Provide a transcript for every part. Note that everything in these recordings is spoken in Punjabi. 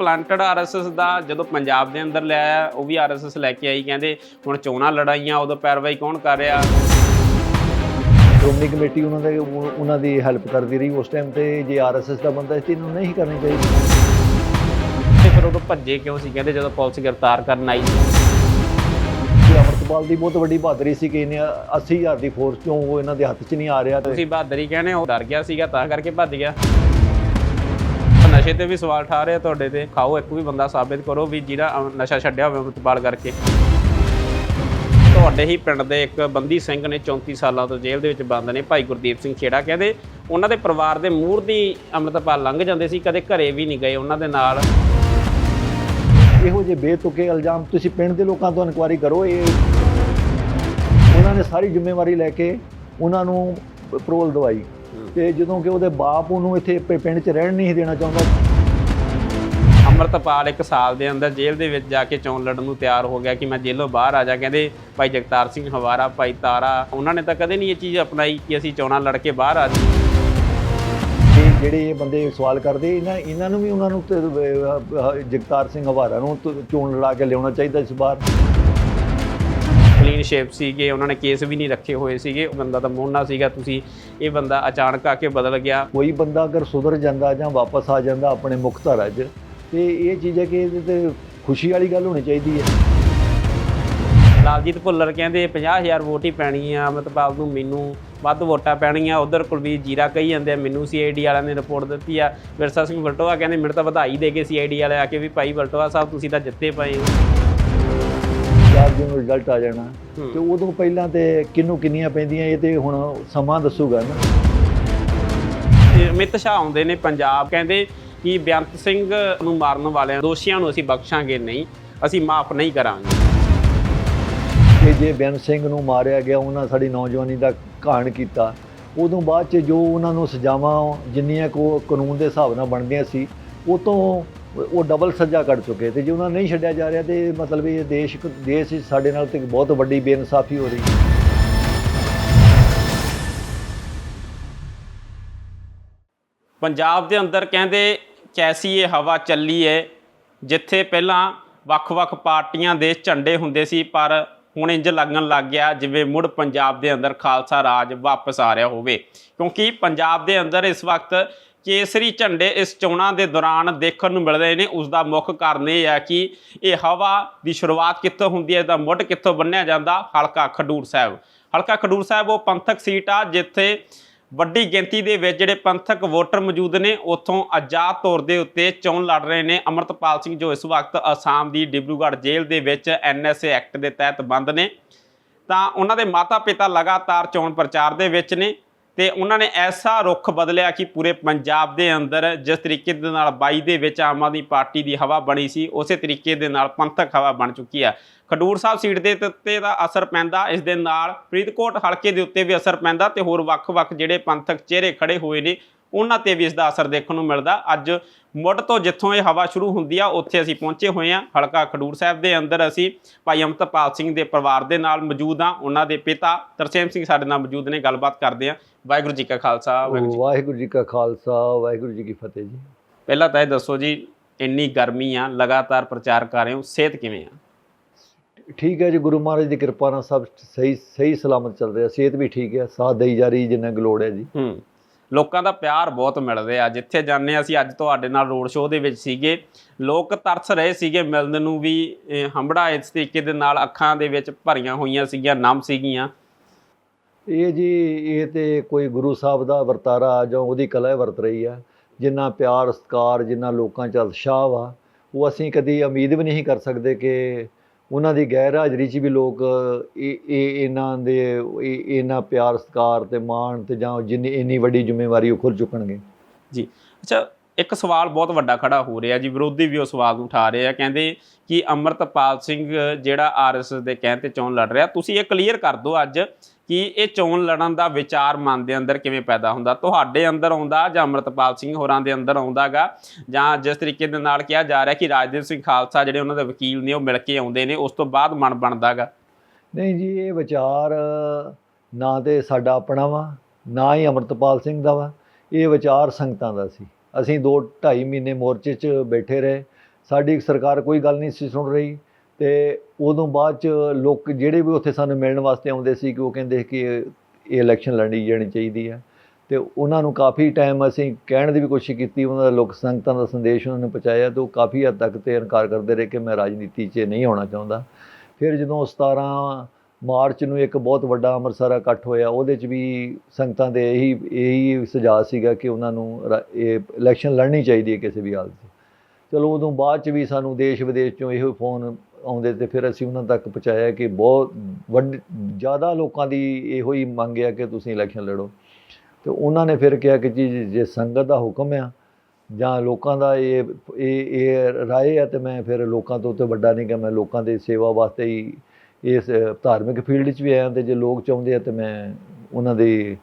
ਪਲਾਂਟਡ ਆਰਐਸਐਸ ਦਾ ਜਦੋਂ ਪੰਜਾਬ ਦੇ ਅੰਦਰ ਲਿਆਇਆ ਉਹ ਵੀ ਆਰਐਸਐਸ ਲੈ ਕੇ ਆਈ ਕਹਿੰਦੇ ਹੁਣ ਚੋਣਾਂ ਲੜਾਈਆਂ ਉਦੋਂ ਪੈਰਵਾਈ ਕੌਣ ਕਰ ਰਿਹਾ? ਸ਼੍ਰੋਮਣੀ ਕਮੇਟੀ ਉਹਨਾਂ ਦੇ ਉਹ- ਉਹਨਾਂ ਦੀ ਹੈਲਪ ਕਰਦੀ ਰਹੀ ਉਸ ਟਾਈਮ ਤੇ ਜੇ ਆਰਐਸਐਸ ਦਾ ਬੰਦਾ ਸੀ ਤੇ ਇਹਨੂੰ ਨਹੀਂ ਕਰਨੀ ਚਾਹੀਦੀ। ਤੇ ਫਿਰ ਉਦੋਂ ਭੱਜੇ ਕਿਉਂ ਸੀ? ਕਹਿੰਦੇ ਜਦੋਂ ਪੁਲਿਸ ਗ੍ਰਿਫਤਾਰ ਕਰਨ ਆਈ। ਅਮਰਤਪਾਲ ਦੀ ਬਹੁਤ ਵੱਡੀ ਬਹਾਦਰੀ ਸੀ ਕਿ ਇਹਨੇ 80000 ਦੀ ਫੋਰਸ ਚੋਂ ਉਹ ਇਹਨਾਂ ਦੇ ਹੱਥ 'ਚ ਨਹੀਂ ਆ ਰਿਹਾ ਤੁਸੀਂ ਬਹਾਦਰੀ ਕਹਿੰਦੇ ਹੋ ਡਰ ਗਿਆ ਸੀਗਾ ਤਾਂ ਕਰਕੇ ਭੱਜ ਗਿਆ। ਨਸ਼ੇ ਤੇ ਵੀ ਸਵਾਲ ਠਾ ਰਹੇ ਆ ਤੁਹਾਡੇ ਤੇ। ਖਾਓ, ਇੱਕ ਵੀ ਬੰਦਾ ਸਾਬਿਤ ਕਰੋ ਵੀ ਜਿਹੜਾ ਨਸ਼ਾ ਛੱਡਿਆ ਹੋਵੇ ਅੰਮ੍ਰਿਤਪਾਲ ਕਰਕੇ। ਤੁਹਾਡੇ ਹੀ ਪਿੰਡ ਦੇ ਇੱਕ ਬੰਦੀ ਸਿੰਘ ਨੇ 34 ਸਾਲਾਂ ਤੋਂ ਜੇਲ੍ਹ ਦੇ ਵਿੱਚ ਬੰਦ ਨੇ, ਭਾਈ ਗੁਰਦੀਪ ਸਿੰਘ ਖੇੜਾ ਕਹਿੰਦੇ, ਉਹਨਾਂ ਦੇ ਪਰਿਵਾਰ ਦੇ ਮੂਹਰ ਦੀ ਅੰਮ੍ਰਿਤਪਾਲ ਲੰਘ ਜਾਂਦੇ ਸੀ, ਕਦੇ ਘਰੇ ਵੀ ਨਹੀਂ ਗਏ ਉਹਨਾਂ ਦੇ ਨਾਲ। ਇਹੋ ਜਿਹੇ ਬੇਤੁਕੇ ਇਲਜ਼ਾਮ ਤੁਸੀਂ ਪਿੰਡ ਦੇ ਲੋਕਾਂ ਤੋਂ ਇਨਕੁਆਰੀ ਕਰੋ ਇਹ। ਉਹਨਾਂ ਨੇ ਸਾਰੀ ਜ਼ਿੰਮੇਵਾਰੀ ਲੈ ਕੇ ਉਹਨਾਂ ਨੂੰ ਪਰੋਲ ਦਵਾਈ। ਤੇ ਜਦੋਂ ਕਿ ਉਹਦੇ ਬਾਪ ਉਹਨੂੰ ਇੱਥੇ ਪਿੰਡ 'ਚ ਰਹਿਣ ਨਹੀਂ ਦੇਣਾ ਚਾਹੁੰਦਾ। ਅੰਮ੍ਰਿਤਪਾਲ ਇੱਕ ਸਾਲ ਦੇ ਅੰਦਰ ਜੇਲ੍ਹ ਦੇ ਵਿੱਚ ਜਾ ਕੇ ਚੋਣ ਲੜਨ ਨੂੰ ਤਿਆਰ ਹੋ ਗਿਆ ਕਿ ਮੈਂ ਜੇਲ੍ਹੋਂ ਬਾਹਰ ਆ ਜਾ। ਕਹਿੰਦੇ ਭਾਈ ਜਗਤਾਰ ਸਿੰਘ ਹਵਾਰਾ ਭਾਈ ਤਾਰਾ ਉਹਨਾਂ ਨੇ ਤਾਂ ਕਦੇ ਨਹੀਂ ਇਹ ਚੀਜ਼ ਅਪਣਾਈ ਕਿ ਅਸੀਂ ਚੋਣਾਂ ਲੜ ਕੇ ਬਾਹਰ ਆ ਜਾਈਏ। ਜਿਹੜੇ ਇਹ ਬੰਦੇ ਸਵਾਲ ਕਰਦੇ ਇਹਨਾਂ ਇਹਨਾਂ ਨੂੰ ਵੀ ਉਹਨਾਂ ਨੂੰ ਜਗਤਾਰ ਸਿੰਘ ਹਵਾਰਾ ਨੂੰ ਚੋਣ ਲੜਾ ਕੇ ਲਿਆਉਣਾ ਚਾਹੀਦਾ ਇਸ ਵਾਰ। ਕਲੀਨ ਸ਼ੇਪ ਸੀਗੇ ਉਹਨਾਂ ਨੇ ਕੇਸ ਵੀ ਨਹੀਂ ਰੱਖੇ ਹੋਏ ਸੀਗੇ ਉਹ ਬੰਦਾ ਤਾਂ ਮੋਹਨਾ ਸੀਗਾ ਤੁਸੀਂ ਇਹ ਬੰਦਾ ਅਚਾਨਕ ਆ ਕੇ ਬਦਲ ਗਿਆ। ਕੋਈ ਬੰਦਾ ਅਗਰ ਸੁਧਰ ਜਾਂਦਾ ਜਾਂ ਵਾਪਸ ਆ ਜਾਂਦਾ ਆਪਣੇ ਮੁੱਖ ਧਾਰਾ 'ਚ ਤੇ ਇਹ ਚੀਜ਼ ਹੈ ਕਿ ਇਹਦੇ ਤੇ ਖੁਸ਼ੀ ਵਾਲੀ ਗੱਲ ਹੋਣੀ ਚਾਹੀਦੀ ਹੈ। ਲਾਲਜੀਤ ਭੁੱਲਰ ਕਹਿੰਦੇ 50000 ਵੋਟ ਹੀ ਪੈਣੀ ਆ ਮਤਲਬ ਨੂੰ ਮੈਨੂੰ ਵੱਧ ਵੋਟਾਂ ਪੈਣੀਆਂ। ਉਧਰ ਕੁਲਵੀਰ ਜੀਰਾ ਕਹੀ ਜਾਂਦੇ ਆ ਮੈਨੂੰ ਸੀਆਈਡੀ ਵਾਲਿਆਂ ਨੇ ਰਿਪੋਰਟ ਦਿੱਤੀ ਆ। ਵਿਰਸਾ ਸਿੰਘ ਵਲਟੋਆ ਕਹਿੰਦੇ ਮੈਨੂੰ ਤਾਂ ਵਧਾਈ ਦੇ ਕੇ ਸੀਆਈਡੀ ਵਾਲੇ ਆ ਕੇ ਵੀ ਭਾਈ ਵਲਟੋਆ ਸਾਹਿਬ ਤੁਸੀਂ ਤਾਂ ਜਿੱਤੇ ਪਏ ਹੋ। ਚਾਰ ਦਿਨ ਰਿਜ਼ਲਟ ਆ ਜਾਣਾ। ਤੇ ਉਦੋਂ ਪਹਿਲਾਂ ਤੇ ਕਿੰਨੂੰ ਕਿੰਨੀਆਂ ਪੈਂਦੀਆਂ ਇਹ ਤੇ ਹੁਣ ਸਮਾਂ ਦੱਸੂਗਾ ਨਾ। ਅਮਿਤ ਸ਼ਾਹ ਆਉਂਦੇ ਨੇ ਪੰਜਾਬ ਕਹਿੰਦੇ ਕਿ ਬੇਅੰਤ ਸਿੰਘ ਨੂੰ ਮਾਰਨ ਵਾਲਿਆਂ ਦੋਸ਼ੀਆਂ ਨੂੰ ਅਸੀਂ ਬਖਸ਼ਾਂਗੇ ਨਹੀਂ ਅਸੀਂ ਮਾਫ ਨਹੀਂ ਕਰਾਂਗੇ। ਕਿ ਜੇ ਬੇਅੰਤ ਸਿੰਘ ਨੂੰ ਮਾਰਿਆ ਗਿਆ ਉਹਨਾਂ ਸਾਡੀ ਨੌਜਵਾਨੀ ਦਾ ਘਾਣ ਕੀਤਾ। ਉਦੋਂ ਬਾਅਦ ਚ ਜੋ ਉਹਨਾਂ ਨੂੰ ਸਜ਼ਾਵਾਂ ਜਿੰਨੀਆਂ ਕੋ ਕਾਨੂੰਨ ਦੇ ਹਿਸਾਬ ਨਾਲ ਬਣਦੀਆਂ ਸੀ ਉਹ ਤੋਂ ਉਹ ਡਬਲ ਸਜ਼ਾ ਕੱਢ ਚੁੱਕੇ ਤੇ ਜੇ ਉਹਨਾਂ ਨਹੀਂ ਛੱਡਿਆ ਜਾ ਰਿਹਾ ਤੇ ਮਤਲਬ ਇਹ ਦੇਸ਼ ਦੇਸ਼ ਵਿੱਚ ਸਾਡੇ ਨਾਲ ਤੇ ਬਹੁਤ ਵੱਡੀ ਬੇਇਨਸਾਫੀ ਹੋ ਰਹੀ ਹੈ। ਪੰਜਾਬ ਦੇ ਅੰਦਰ ਕਹਿੰਦੇ ਕੈਸੀ ਇਹ ਹਵਾ ਚੱਲੀ ਹੈ ਜਿੱਥੇ ਪਹਿਲਾਂ ਵੱਖ-ਵੱਖ ਪਾਰਟੀਆਂ ਦੇ ਝੰਡੇ ਹੁੰਦੇ ਸੀ, ਪਰ ਹੁਣ ਇੰਜ ਲੱਗਣ ਲੱਗ ਗਿਆ ਜਿਵੇਂ ਮੁੜ ਪੰਜਾਬ ਦੇ ਅੰਦਰ ਖਾਲਸਾ ਰਾਜ ਵਾਪਸ ਆ ਰਿਹਾ ਹੋਵੇ। ਕਿਉਂਕਿ ਪੰਜਾਬ ਦੇ ਅੰਦਰ ਇਸ ਵਕਤ ਕੇਸਰੀ ਝੰਡੇ ਇਸ ਚੋਣਾਂ ਦੇ ਦੌਰਾਨ ਦੇਖਣ ਨੂੰ ਮਿਲ ਰਹੇ ਨੇ। ਉਸ ਦਾ ਮੁੱਖ ਕਾਰਨ ਇਹ ਹੈ ਕਿ ਇਹ ਹਵਾ ਦੀ ਸ਼ੁਰੂਆਤ ਕਿੱਥੋਂ ਹੁੰਦੀ ਹੈ, ਇਹਦਾ ਮੁੱਢ ਕਿੱਥੋਂ ਬੰਨਿਆ ਜਾਂਦਾ? ਹਲਕਾ ਖਡੂਰ ਸਾਹਿਬ। ਹਲਕਾ ਖਡੂਰ ਸਾਹਿਬ ਉਹ ਪੰਥਕ ਸੀਟ ਆ, ਜਿੱਥੇ ਵੱਡੀ ਗਿਣਤੀ ਦੇ ਵਿੱਚ ਜਿਹੜੇ ਪੰਥਕ ਵੋਟਰ ਮੌਜੂਦ ਨੇ, ਉੱਥੋਂ ਆਜ਼ਾਦ ਤੌਰ ਦੇ ਉੱਤੇ ਚੋਣ ਲੜ ਰਹੇ ਨੇ। ਅਮਰਤਪਾਲ ਸਿੰਘ ਜੋ ਇਸ ਵਕਤ ਅਸਾਮ ਦੀ ਡਿਬਰੂਗੜ੍ਹ ਜੇਲ੍ਹ ਦੇ ਵਿੱਚ ਐਨਐਸਏ ਐਕਟ ਦੇ ਤਹਿਤ ਬੰਦ ਨੇ। ਤਾਂ ਉਹਨਾਂ ਦੇ ਮਾਤਾ-ਪਿਤਾ ਲਗਾਤਾਰ ਚੋਣ ਪ੍ਰਚਾਰ ਦੇ ਵਿੱਚ ਨੇ। ਤੇ ਉਹਨਾਂ ਨੇ ਐਸਾ ਰੁਖ ਬਦਲਿਆ ਕਿ ਪੂਰੇ ਪੰਜਾਬ ਦੇ ਅੰਦਰ ਜਿਸ ਤਰੀਕੇ ਦੇ ਨਾਲ 22 ਦੇ ਵਿੱਚ ਆਮ ਆਦਮੀ ਪਾਰਟੀ ਦੀ ਹਵਾ ਬਣੀ ਸੀ, ਉਸੇ ਤਰੀਕੇ ਦੇ ਨਾਲ ਪੰਥਕ ਹਵਾ ਬਣ ਚੁੱਕੀ ਆ। ਖਡੂਰ ਸਾਹਿਬ ਸੀਟ ਦੇ ਉੱਤੇ ਦਾ ਅਸਰ ਪੈਂਦਾ ਇਸ ਦੇ ਨਾਲ ਫਰੀਦਕੋਟ ਹਲਕੇ ਦੇ ਉੱਤੇ ਵੀ ਅਸਰ ਪੈਂਦਾ ਤੇ ਹੋਰ ਵੱਖ-ਵੱਖ ਜਿਹੜੇ ਪੰਥਕ ਚਿਹਰੇ ਖੜੇ ਹੋਏ ਨੇ ਉਹਨਾਂ ਤੇ ਵੀ ਇਸ ਦਾ ਅਸਰ ਦੇਖਣ ਨੂੰ ਮਿਲਦਾ। ਅੱਜ ਮੁੱਢ ਤੋਂ ਜਿੱਥੋਂ ਇਹ ਹਵਾ ਸ਼ੁਰੂ ਹੁੰਦੀ ਆ ਉੱਥੇ ਅਸੀਂ ਪਹੁੰਚੇ ਹੋਏ ਆ। ਹਲਕਾ ਖਡੂਰ ਸਾਹਿਬ ਦੇ ਅੰਦਰ ਅਸੀਂ ਭਾਈ ਅਮਰਤਪਾਲ ਸਿੰਘ ਦੇ ਪਰਿਵਾਰ ਦੇ ਨਾਲ ਮੌਜੂਦ ਆ। ਉਹਨਾਂ ਦੇ ਪਿਤਾ ਤਰਸੇਮ ਸਿੰਘ ਸਾਡੇ ਨਾਲ ਮੌਜੂਦ ਨੇ ਗੱਲਬਾਤ ਕਰਦੇ ਆ। ਵਾਹਿਗੁਰੂ ਜੀ ਕਾ ਖਾਲਸਾ ਵਾਹਿਗੁਰੂ ਜੀ ਕਾ ਖਾਲਸਾ ਵਾਹਿਗੁਰੂ ਜੀ ਕੀ ਫਤਿਹ ਜੀ। ਪਹਿਲਾਂ ਤਾਂ ਇਹ ਦੱਸੋ ਜੀ ਇੰਨੀ ਗਰਮੀ ਆ ਲਗਾਤਾਰ ਪ੍ਰਚਾਰ ਕਰ ਰਹੇ ਹੋ ਸਿਹਤ ਕਿਵੇਂ ਆ? ਠੀਕ ਹੈ ਜੀ ਗੁਰੂ ਮਹਾਰਾਜ ਦੀ ਕਿਰਪਾ ਨਾਲ ਸਭ ਸਹੀ ਸਹੀ ਸਲਾਮਤ ਚੱਲ ਰਿਹਾ ਸਿਹਤ ਵੀ ਠੀਕ ਹੈ ਸਾਥ ਦੇਈ ਜਾ ਰਹੀ ਜਿੰਨਾ ਕੁ ਲੋੜ ਹੈ ਜੀ। ਹੂੰ ਲੋਕਾਂ ਦਾ ਪਿਆਰ ਬਹੁਤ ਮਿਲ ਰਿਹਾ ਜਿੱਥੇ ਜਾਂਦੇ ਹਾਂ ਅਸੀਂ ਅੱਜ ਤੁਹਾਡੇ ਨਾਲ ਰੋਡ ਸ਼ੋਅ ਦੇ ਵਿੱਚ ਸੀਗੇ। ਲੋਕ ਤਰਸ ਰਹੇ ਸੀਗੇ ਮਿਲਣ ਨੂੰ ਵੀ ਹੰਬੜਾ ਇਸ ਤਰੀਕੇ ਦੇ ਨਾਲ ਅੱਖਾਂ ਦੇ ਵਿੱਚ ਭਰੀਆਂ ਹੋਈਆਂ ਸੀਗੀਆਂ ਨਮ ਸੀਗੀਆਂ। ਇਹ ਜੀ ਇਹ ਤੇ ਕੋਈ ਗੁਰੂ ਸਾਹਿਬ ਦਾ ਵਰਤਾਰਾ ਜਾਂ ਉਹਦੀ ਕਲਾ ਵਰਤ ਰਹੀ ਆ ਜਿੰਨਾ ਪਿਆਰ ਸਤਿਕਾਰ ਜਿੰਨਾ ਲੋਕਾਂ ਚ ਉਤਸ਼ਾਹ ਵਾ ਉਹ ਅਸੀਂ ਕਦੀ ਉਮੀਦ ਵੀ ਨਹੀਂ ਕਰ ਸਕਦੇ ਕਿ ਉਹਨਾਂ ਦੀ ਗੈਰ ਹਾਜ਼ਰੀ 'ਚ ਵੀ ਲੋਕ, ਇਹ ਇਹ ਇਹਨਾਂ ਦੇ, ਇਹ- ਇਹਨਾਂ ਪਿਆਰ, ਸਤਿਕਾਰ ਤੇ ਮਾਣ ਤੇ ਜਾਂ ਜਿੰਨੀ, ਇੰਨੀ ਵੱਡੀ ਜ਼ਿੰਮੇਵਾਰੀ ਉਹ ਖੁਦ ਚੁੱਕਣਗੇ। ਜੀ। ਅੱਛਾ, ਇੱਕ ਸਵਾਲ ਬਹੁਤ ਵੱਡਾ ਖੜਾ ਹੋ ਰਿਹਾ ਜੀ, ਵਿਰੋਧੀ ਵੀ ਉਹ ਸਵਾਲ ਉਠਾ ਰਹੇ ਆ, ਕਹਿੰਦੇ ਕਿ ਅਮਰਤਪਾਲ ਸਿੰਘ ਜਿਹੜਾ ਆਰਐਸਐਸ ਦੇ ਕਹਿਣ ਤੇ ਚੋਣ ਲੜ ਰਿਹਾ, ਤੁਸੀਂ ਇਹ ਕਲੀਅਰ ਕਰ ਦਿਓ ਅੱਜ ਕਿ ਇਹ ਚੋਣ ਲੜਨ ਦਾ ਵਿਚਾਰ ਮਨ ਦੇ ਅੰਦਰ ਕਿਵੇਂ ਪੈਦਾ ਹੁੰਦਾ? ਤੁਹਾਡੇ ਅੰਦਰ ਆਉਂਦਾ ਜਾਂ ਅਮਰਤਪਾਲ ਸਿੰਘ ਹੋਰਾਂ ਦੇ ਅੰਦਰ ਆਉਂਦਾਗਾ? ਜਾਂ ਜਿਸ ਤਰੀਕੇ ਦੇ ਨਾਲ ਕਿਹਾ ਜਾ ਰਿਹਾ ਕਿ ਰਾਜਦੇਵ ਸਿੰਘ ਖਾਲਸਾ ਜਿਹੜੇ ਉਹਨਾਂ ਦੇ ਵਕੀਲ ਨੇ ਉਹ ਮਿਲ ਕੇ ਆਉਂਦੇ ਨੇ, ਉਸ ਤੋਂ ਬਾਅਦ ਮਨ ਬਣਦਾਗਾ? ਨਹੀਂ ਜੀ, ਇਹ ਵਿਚਾਰ ਨਾ ਤੇ ਸਾਡਾ ਆਪਣਾ ਵਾ, ਨਾ ਹੀ ਅਮਰਤਪਾਲ ਸਿੰਘ ਦਾ ਵਾ। ਇਹ ਵਿਚਾਰ ਸੰਗਤਾਂ ਦਾ ਸੀ। ਅਸੀਂ 2 2.5 ਮਹੀਨੇ ਮੋਰਚੇ 'ਚ ਬੈਠੇ ਰਹੇ। ਸਾਡੀ ਸਰਕਾਰ ਕੋਈ ਗੱਲ ਨਹੀਂ ਸੀ ਸੁਣ ਰਹੀ। ਤੇ ਉਦੋਂ ਬਾਅਦ ਚ ਲੋਕ ਜਿਹੜੇ ਵੀ ਉੱਥੇ ਸਾਨੂੰ ਮਿਲਣ ਵਾਸਤੇ ਆਉਂਦੇ ਸੀ ਕਿ ਉਹ ਕਹਿੰਦੇ ਕਿ ਇਹ ਇਲੈਕਸ਼ਨ ਲੜਨੀ ਜਾਣੀ ਚਾਹੀਦੀ ਹੈ। ਤੇ ਉਹਨਾਂ ਨੂੰ ਕਾਫੀ ਟਾਈਮ ਅਸੀਂ ਕਹਿਣ ਦੀ ਵੀ ਕੋਸ਼ਿਸ਼ ਕੀਤੀ, ਉਹਨਾਂ ਦਾ ਲੋਕ ਸੰਗਤਾਂ ਦਾ ਸੰਦੇਸ਼ ਉਹਨਾਂ ਨੂੰ ਪਹੁੰਚਾਇਆ ਤੇ ਉਹ ਕਾਫੀ ਹੱਦ ਤੱਕ ਤੇ ਇਨਕਾਰ ਕਰਦੇ ਰਹੇ ਕਿ ਮੈਂ ਰਾਜਨੀਤੀ 'ਚ ਨਹੀਂ ਆਉਣਾ ਚਾਹੁੰਦਾ। ਫਿਰ ਜਦੋਂ 17 ਮਾਰਚ ਨੂੰ ਇੱਕ ਬਹੁਤ ਵੱਡਾ ਅੰਮ੍ਰਿਤਸਰ ਇਕੱਠ ਹੋਇਆ, ਉਹਦੇ 'ਚ ਵੀ ਸੰਗਤਾਂ ਦੇ ਇਹੀ ਇਹੀ ਸੁਝਾਅ ਸੀਗਾ ਕਿ ਉਹਨਾਂ ਨੂੰ ਰਾ- ਇਹ ਇਲੈਕਸ਼ਨ ਲੜਨੀ ਚਾਹੀਦੀ ਹੈ ਕਿਸੇ ਵੀ ਹਾਲਤ 'ਚ। ਚਲੋ ਉਦੋਂ ਬਾਅਦ 'ਚ ਵੀ ਸਾਨੂੰ ਦੇਸ਼ ਵਿਦੇਸ਼ 'ਚੋਂ ਇਹੋ ਫੋਨ ਆਉਂਦੇ ਤੇ ਫਿਰ ਅਸੀਂ ਉਹਨਾਂ ਤੱਕ ਪਹੁੰਚਾਇਆ ਕਿ ਬਹੁਤ ਵੱਡ, ਜ਼ਿਆਦਾ ਲੋਕਾਂ ਦੀ ਇਹੋ ਹੀ ਮੰਗ ਹੈ ਕਿ ਤੁਸੀਂ ਇਲੈਕਸ਼ਨ ਲੜੋ। ਤੇ ਉਹਨਾਂ ਨੇ ਫਿਰ ਕਿਹਾ ਕਿ ਜੀ, ਜੇ ਸੰਗਤ ਦਾ ਹੁਕਮ ਆ ਜਾਂ ਲੋਕਾਂ ਦਾ ਇਹ ਇਹ ਇਹ ਰਾਏ ਆ ਤੇ ਮੈਂ ਫਿਰ ਲੋਕਾਂ ਤੋਂ ਤੇ ਵੱਡਾ ਨਹੀਂ ਕਿ ਮੈਂ ਲੋਕਾਂ ਦੀ ਸੇਵਾ ਵਾਸਤੇ ਹੀ ਇਸ ਧਾਰਮਿਕ ਫੀਲਡ 'ਚ ਵੀ ਆਇਆ ਤੇ ਜੇ ਲੋਕ ਚਾਹੁੰਦੇ ਆ ਤੇ ਮੈਂ ਉਹਨਾਂ ਦੇ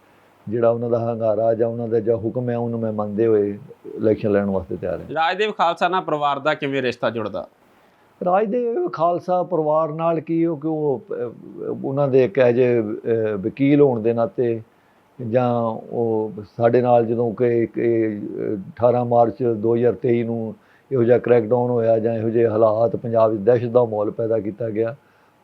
ਜਿਹੜਾ ਉਹਨਾਂ ਦਾ ਹੰਗਾਰਾ ਜਾਂ ਉਹਨਾਂ ਦਾ ਜੋ ਹੁਕਮ ਹੈ ਉਹਨੂੰ ਮੈਂ ਮੰਨਦੇ ਹੋਏ ਇਲੈਕਸ਼ਨ ਲੈਣ ਵਾਸਤੇ ਤਿਆਰ ਹਾਂ। ਰਾਜਦੇਵ ਖਾਲਸਾ ਨਾਲ ਪਰਿਵਾਰ ਦਾ ਕਿਵੇਂ ਰਿਸ਼ਤਾ ਜੁੜਦਾ? ਰਾਜ ਦੇ ਖਾਲਸਾ ਪਰਿਵਾਰ ਨਾਲ ਕੀ ਉਹ ਕਿ ਉਹ ਉਹਨਾਂ ਦੇ ਇੱਕ ਐਜ ਵਕੀਲ ਹੋਣ ਦੇ ਨਾਤੇ ਜਾਂ ਉਹ ਸਾਡੇ ਨਾਲ ਜਦੋਂ ਕਿ ਕਿ, ਅਹ, 18 ਮਾਰਚ 2023 ਨੂੰ ਇਹੋ ਜਿਹਾ ਕ੍ਰੈਕਡਾਊਨ ਹੋਇਆ ਜਾਂ ਇਹੋ ਜਿਹੇ ਹਾਲਾਤ ਪੰਜਾਬ ਵਿੱਚ ਦਹਿਸ਼ਤ ਦਾ ਮਾਹੌਲ ਪੈਦਾ ਕੀਤਾ ਗਿਆ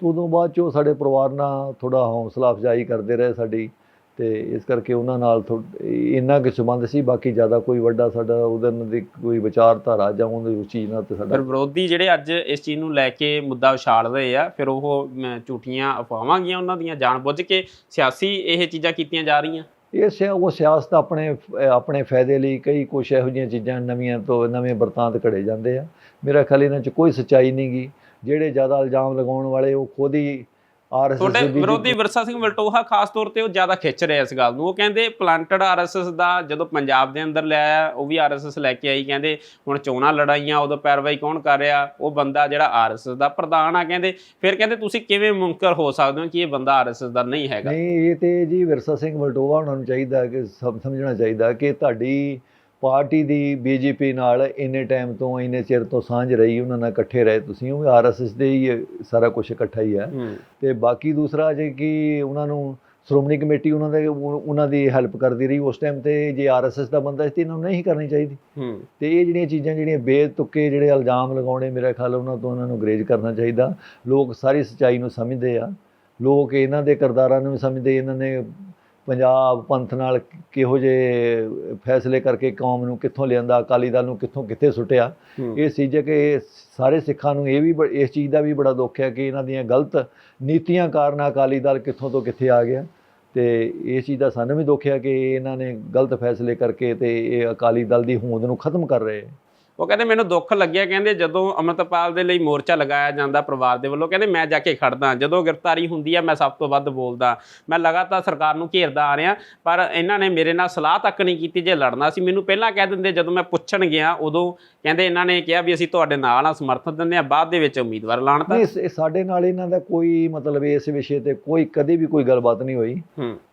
ਤੋਂ ਉਦੋਂ ਬਾਅਦ ਚੋਂ ਸਾਡੇ ਪਰਿਵਾਰ ਨਾਲ ਥੋੜਾ ਹੌਸਲਾ ਅਫਜ਼ਾਈ ਕਰਦੇ ਰਹੇ ਸਾਡੀ। ਤੇ ਇਸ ਕਰਕੇ ਉਹਨਾਂ ਨਾਲ ਇੰਨਾ ਕੁ ਸੰਬੰਧ ਸੀ ਬਾਕੀ ਜ਼ਿਆਦਾ ਕੋਈ ਵੱਡਾ ਸਾਡਾ ਉਹਦੇ ਨਾਲ ਦੀ ਕੋਈ ਵਿਚਾਰਧਾਰਾ ਜਾਂ ਉਹਦੀ ਉਸ ਚੀਜ਼ ਨਾਲ ਤੇ ਸਾਡਾ ਫਿਰ ਵਿਰੋਧੀ ਜਿਹੜੇ ਅੱਜ ਇਸ ਚੀਜ਼ ਨੂੰ ਲੈ ਕੇ ਮੁੱਦਾ ਉਛਾਲ ਰਹੇ ਆ ਫਿਰ ਉਹ ਝੂਠੀਆਂ ਅਫਵਾਹਾਂ ਗੀਆਂ ਉਹਨਾਂ ਦੀਆਂ ਜਾਣਬੁੱਝ ਕੇ ਸਿਆਸੀ ਇਹ ਚੀਜ਼ਾਂ ਕੀਤੀਆਂ ਜਾ ਰਹੀਆਂ? ਇਹ ਸਿਆ ਉਹ ਸਿਆਸਤ ਆਪਣੇ ਆਪਣੇ ਫਾਇਦੇ ਲਈ ਕਈ ਕੁਛ ਇਹੋ ਜਿਹੀਆਂ ਚੀਜ਼ਾਂ ਨਵੀਆਂ ਤੋਂ ਨਵੇਂ ਵਰਤਾਂਤ ਘੜੇ ਜਾਂਦੇ ਆ। ਮੇਰਾ ਖਿਆਲ ਇਹਨਾਂ 'ਚ ਕੋਈ ਸੱਚਾਈ ਨਹੀਂ ਗੀ। ਜਿਹੜੇ ਜ਼ਿਆਦਾ ਇਲਜ਼ਾਮ ਲਗਾਉਣ ਵਾਲੇ ਉਹ ਖੁਦ ਹੀ ਤੁਹਾਡੇ ਵਿਰੋਧੀ ਵਿਰਸਾ ਸਿੰਘ ਵਲਟੋਹਾ ਖਾਸ ਤੌਰ ਤੇ ਉਹ ਜ਼ਿਆਦਾ ਖਿੱਚ ਰਿਹਾ ਇਸ ਗੱਲ ਨੂੰ। ਉਹ ਕਹਿੰਦੇ ਪਲਾਂਟਡ ਆਰਐਸਐਸ ਦਾ ਜਦੋਂ ਪੰਜਾਬ ਦੇ ਅੰਦਰ ਲਿਆਇਆ ਉਹ ਵੀ ਆਰਐਸਐਸ ਲੈ ਕੇ ਆਈ। ਕਹਿੰਦੇ ਹੁਣ ਚੋਣਾਂ ਲੜਾਈਆਂ ਉਦੋਂ ਪੈਰਵਾਈ ਕੌਣ ਕਰ ਰਿਹਾ? ਉਹ ਬੰਦਾ ਜਿਹੜਾ ਆਰਐਸਐਸ ਦਾ ਪ੍ਰਧਾਨ ਆ ਕਹਿੰਦੇ। ਫਿਰ ਕਹਿੰਦੇ ਤੁਸੀਂ ਕਿਵੇਂ ਮੁਨਕਰ ਹੋ ਸਕਦੇ ਹੋ ਕਿ ਇਹ ਬੰਦਾ ਆਰਐਸਐਸ ਦਾ ਨਹੀਂ ਹੈਗਾ? ਨਹੀਂ ਇਹ ਤੇ ਜੀ ਵਿਰਸਾ ਸਿੰਘ ਵਲਟੋਵਾ ਉਹਨਾਂ ਨੂੰ ਚਾਹੀਦਾ ਕਿ ਸਮ- ਸਮਝਣਾ ਚਾਹੀਦਾ ਕਿ ਤੁਹਾਡੀ ਪਾਰਟੀ ਦੀ ਬੀਜੇਪੀ ਨਾਲ ਇੰਨੇ ਟਾਈਮ ਤੋਂ ਇੰਨੇ ਚਿਰ ਤੋਂ ਸਾਂਝ ਰਹੀ ਉਹਨਾਂ ਨਾਲ ਇਕੱਠੇ ਰਹੇ ਤੁਸੀਂ ਉਹ ਆਰਐਸਐਸ ਦੇ ਹੀ ਸਾਰਾ ਕੁਝ ਇਕੱਠਾ ਹੀ ਹੈ। ਤੇ ਬਾਕੀ ਦੂਸਰਾ ਜੇ ਕਿ ਉਹਨਾਂ ਨੂੰ ਸ਼੍ਰੋਮਣੀ ਕਮੇਟੀ ਉਹਨਾਂ ਦੇ ਉਹ- ਉਹਨਾਂ ਦੀ ਹੈਲਪ ਕਰਦੀ ਰਹੀ ਉਸ ਟਾਈਮ ਤੇ ਜੇ ਆਰਐਸਐਸ ਦਾ ਬੰਦਾ ਸੀ ਇਹਨਾਂ ਨੂੰ ਨਹੀਂ ਕਰਨੀ ਚਾਹੀਦੀ। ਤੇ ਇਹ ਜਿਹੜੀਆਂ ਚੀਜ਼ਾਂ ਜਿਹੜੀਆਂ ਬੇਤੁੱਕੇ ਜਿਹੜੇ ਇਲਜ਼ਾਮ ਲਗਾਉਣੇ ਮੇਰਾ ਖਿਆਲ ਉਹਨਾਂ ਤੋਂ ਉਹਨਾਂ ਨੂੰ ਗਰੇਜ ਕਰਨਾ ਚਾਹੀਦਾ। ਲੋਕ ਸਾਰੀ ਸੱਚਾਈ ਨੂੰ ਸਮਝਦੇ ਆ। ਲੋਕ ਇਹਨਾਂ ਦੇ ਕਿਰਦਾਰਾਂ ਨੂੰ ਵੀ ਸਮਝਦੇ ਇਹਨਾਂ ਨੇ ਪੰਜਾਬ ਪੰਥ ਨਾਲ ਕਿਹੋ ਜਿਹੇ ਫੈਸਲੇ ਕਰਕੇ ਕੌਮ ਨੂੰ ਕਿੱਥੋਂ ਲਿਆਂਦਾ ਅਕਾਲੀ ਦਲ ਨੂੰ ਕਿੱਥੋਂ ਕਿੱਥੇ ਸੁੱਟਿਆ। ਇਹ ਸੀ ਜੇ ਕਿ ਸਾਰੇ ਸਿੱਖਾਂ ਨੂੰ ਇਹ ਵੀ ਇਸ ਚੀਜ਼ ਦਾ ਵੀ ਬੜਾ ਦੁੱਖ ਹੈ ਕਿ ਇਹਨਾਂ ਦੀਆਂ ਗਲਤ ਨੀਤੀਆਂ ਕਾਰਨ ਅਕਾਲੀ ਦਲ ਕਿੱਥੋਂ ਤੋਂ ਕਿੱਥੇ ਆ ਗਿਆ। ਤੇ ਇਸ ਚੀਜ਼ ਦਾ ਸਾਨੂੰ ਵੀ ਦੁੱਖ ਹੈ ਕਿ ਇਹਨਾਂ ਨੇ ਗਲਤ ਫੈਸਲੇ ਕਰਕੇ ਤੇ ਇਹ ਅਕਾਲੀ ਦਲ ਦੀ ਹੋਂਦ ਨੂੰ ਖਤਮ ਕਰ ਰਹੇ ਉਹ ਕਹਿੰਦੇ ਮੈਨੂੰ ਦੁੱਖ ਲੱਗਿਆ ਕਹਿੰਦੇ ਜਦੋਂ ਅਮਰਤਪਾਲ ਦੇ ਲਈ ਮੋਰਚਾ ਲਗਾਇਆ ਜਾਂਦਾ ਪਰਿਵਾਰ ਦੇ ਵੱਲੋਂ ਕਹਿੰਦੇ ਮੈਂ ਜਾ ਕੇ ਖੜਦਾ ਜਦੋਂ ਗ੍ਰਿਫਤਾਰੀ ਹੁੰਦੀ ਆ ਮੈਂ ਸਭ ਤੋਂ ਵੱਧ ਬੋਲਦਾ। ਮੈਂ ਲਗਾਤਾਰ ਸਰਕਾਰ ਨੂੰ ਘੇਰਦਾ ਆ ਰਿਹਾ ਪਰ ਇਹਨਾਂ ਨੇ ਮੇਰੇ ਨਾਲ ਸਲਾਹ ਤੱਕ ਨਹੀਂ ਕੀਤੀ ਜੇ ਲੜਨਾ ਸੀ। ਮੈਨੂੰ ਪਹਿਲਾਂ ਕਹਿ ਦਿੰਦੇ ਜਦੋਂ ਮੈਂ ਪੁੱਛਣ ਗਿਆ ਉਦੋਂ ਕਹਿੰਦੇ ਇਹਨਾਂ ਨੇ ਕਿਹਾ ਵੀ ਅਸੀਂ ਤੁਹਾਡੇ ਨਾਲ ਆ ਸਮਰਥਨ ਦਿੰਦੇ ਆ ਬਾਅਦ ਦੇ ਵਿੱਚ ਉਮੀਦਵਾਰ ਲਾਣਤਾ ਨਹੀਂ ਇਸ- ਸਾਡੇ ਨਾਲ ਇਹਨਾਂ ਦਾ ਕੋਈ ਮਤਲਬ ਇਸ ਵਿਸ਼ੇ ਤੇ ਕੋਈ ਕਦੇ ਵੀ ਕੋਈ ਗੱਲਬਾਤ ਨਹੀਂ ਹੋਈ।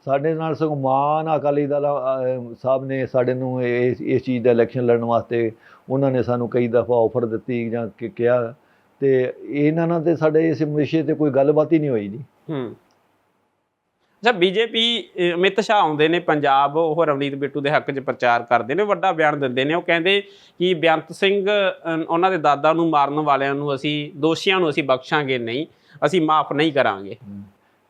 ਸਾਡੇ ਨਾਲ ਸਗੋਂ ਮਾਨ ਅਕਾਲੀ ਦਲ ਸਾਹਿਬ ਨੇ ਸਾਡੇ ਨੂੰ ਇਸ ਇਸ ਚੀਜ਼ ਦਾ ਇਲੈਕਸ਼ਨ ਲੜਨ ਵਾਸਤੇ ਉਹਨਾਂ ਨੇ ਸਾਨੂੰ ਕਈ ਦਫਾ ਆਫਰ ਦਿੱਤੀ ਜਾਂ ਕਿ ਕਿਹਾ ਤੇ ਇਹਨਾਂ ਨਾਲ ਤੇ ਸਾਡੇ ਇਸ ਵਿਸ਼ੇ ਤੇ ਕੋਈ ਗੱਲਬਾਤ ਹੀ ਨਹੀਂ ਹੋਈ ਜੀ। ਹੂੰ। ਅੱਛਾ ਬੀਜੇਪੀ ਅਮਿਤ ਸ਼ਾਹ ਆਉਂਦੇ ਨੇ ਪੰਜਾਬ ਉਹ ਰਵਨੀਤ ਬਿੱਟੂ ਦੇ ਹੱਕ 'ਚ ਪ੍ਰਚਾਰ ਕਰਦੇ ਨੇ ਵੱਡਾ ਬਿਆਨ ਦਿੰਦੇ ਨੇ। ਉਹ ਕਹਿੰਦੇ ਕਿ ਬੇਅੰਤ ਸਿੰਘ ਉਹਨਾਂ ਦੇ ਦਾਦਾ ਨੂੰ ਮਾਰਨ ਵਾਲਿਆਂ ਨੂੰ ਅਸੀਂ ਦੋਸ਼ੀਆਂ ਨੂੰ ਅਸੀਂ ਬਖਸ਼ਾਂਗੇ ਨਹੀਂ ਅਸੀਂ ਮਾਫ ਨਹੀਂ ਕਰਾਂਗੇ।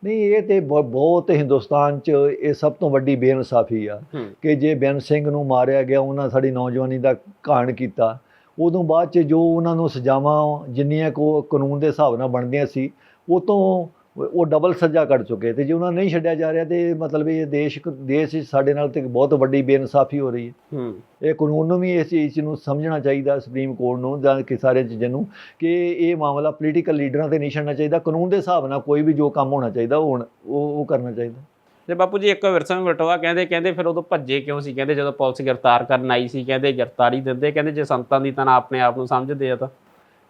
ਨਹੀਂ ਇਹ ਤੇ ਬਹੁ- ਬਹੁਤ ਹਿੰਦੁਸਤਾਨ 'ਚ ਇਹ ਸਭ ਤੋਂ ਵੱਡੀ ਬੇਇਨਸਾਫੀ ਆ ਕਿ ਜੇ ਬੇਅੰਤ ਸਿੰਘ ਨੂੰ ਮਾਰਿਆ ਗਿਆ ਉਹਨਾਂ ਸਾਡੀ ਨੌਜਵਾਨੀ ਦਾ ਘਾਣ ਕੀਤਾ। ਉਦੋਂ ਬਾਅਦ 'ਚ ਜੋ ਉਹਨਾਂ ਨੂੰ ਸਜ਼ਾਵਾਂ ਜਿੰਨੀਆਂ ਕੋ ਕਾਨੂੰਨ ਦੇ ਹਿਸਾਬ ਨਾਲ ਬਣਦੀਆਂ ਸੀ ਉਹ ਤੋਂ ਉਹ ਡਬਲ ਸਜ਼ਾ ਕੱਟ ਚੁੱਕੇ ਤੇ ਜੇ ਉਹਨਾਂ ਨਹੀਂ ਛੱਡਿਆ ਜਾ ਰਿਹਾ ਤੇ ਮਤਲਬ ਇਹ ਦੇਸ਼ ਦੇਸ਼ 'ਚ ਸਾਡੇ ਨਾਲ ਤੇ ਬਹੁਤ ਵੱਡੀ ਬੇਇਨਸਾਫੀ ਹੋ ਰਹੀ ਹੈ। ਹੂੰ। ਇਹ ਕਾਨੂੰਨ ਨੂੰ ਵੀ ਇਸ ਚੀਜ਼ ਨੂੰ ਸਮਝਣਾ ਚਾਹੀਦਾ ਸੁਪਰੀਮ ਕੋਰਟ ਨੂੰ ਜਾਂ ਕਿ ਸਾਰੇ ਚੀਜ਼ਾਂ ਨੂੰ ਕਿ ਇਹ ਮਾਮਲਾ ਪੋਲੀਟੀਕਲ ਲੀਡਰਾਂ ਤੇ ਨਹੀਂ ਛੱਡਣਾ ਚਾਹੀਦਾ। ਕਾਨੂੰਨ ਦੇ ਹਿਸਾਬ ਨਾਲ ਕੋਈ ਵੀ ਜੋ ਕੰਮ ਹੋਣਾ ਚਾਹੀਦਾ ਉਹ ਹੋਣ- ਉਹ ਉਹ ਕਰਨਾ ਚਾਹੀਦਾ। ਤੇ ਬਾਪੂ ਜੀ ਇੱਕ ਵਿਰਸਾ ਵਟਵਾ ਕਹਿੰਦੇ ਕਹਿੰਦੇ ਫਿਰ ਉਦੋਂ ਭੱਜੇ ਕਿਉਂ ਸੀ? ਕਹਿੰਦੇ ਜਦੋਂ ਪੁਲਿਸ ਗ੍ਰਿਫਤਾਰ ਕਰਨ ਆਈ ਸੀ ਕਹਿੰਦੇ ਗ੍ਰਿਫਤਾਰੀ ਦਿੰਦੇ ਕਹਿੰਦੇ ਜੇ ਸੰਤਾਂ ਦੀ ਤਰ੍ਹਾਂ ਆਪਣੇ ਆਪ ਨੂੰ ਸਮਝਦੇ ਆ ਤਾਂ।